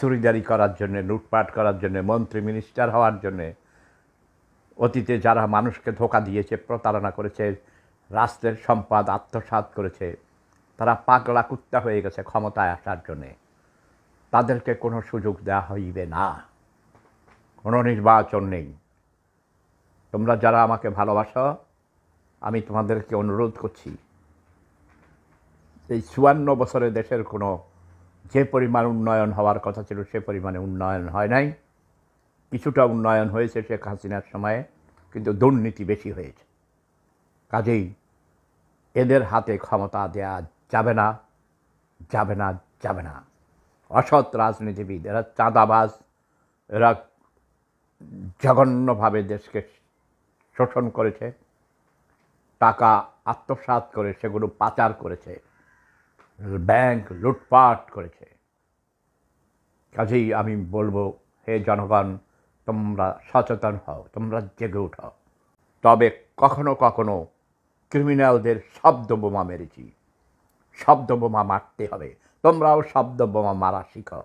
চুরিদারি করার জন্যে, লুটপাট করার জন্যে, মন্ত্রী, মিনিস্টার হওয়ার জন্যে, অতীতে যারা মানুষকে ধোকা দিয়েছে, প্রতারণা করেছে, রাষ্ট্রের সম্পদ আত্মসাৎ করেছে, তারা পাগলা কুত্তা হয়ে গেছে ক্ষমতায় আসার জন্যে। তাদেরকে কোনো সুযোগ দেওয়া হইবে না। কোনো নির্বাচন নেই। তোমরা যারা আমাকে ভালোবাসো, আমি তোমাদেরকে অনুরোধ করছি, এই চুয়ান্ন বছরে দেশের কোনো যে পরিমাণ উন্নয়ন হওয়ার কথা ছিল, সে পরিমাণে উন্নয়ন হয় নাই। কিছুটা উন্নয়ন হয়েছে শেখ হাসিনার সময়ে, কিন্তু দুর্নীতি বেশি হয়েছে। কাজেই এদের হাতে ক্ষমতা দেয়া যাবে না যাবে না যাবে না। অসৎ রাজনীতিবিদ, এরা চাঁদাবাজ, এরা জঘন্যভাবে দেশকে শোষণ করেছে, টাকা আত্মসাৎ করে সেগুলো পাচার করেছে। ব্যাংক লুটপাট করেছে। কাজেই আমি বলব, হে জনগণ, তোমরা সচেতন হও, তোমরা জেগে উঠাও তবে কখনো কখনো ক্রিমিনালদের শব্দ বোমা মেরেছি। শব্দ বোমা মারতে হবে। তোমরাও শব্দ বোমা মারা শিখো।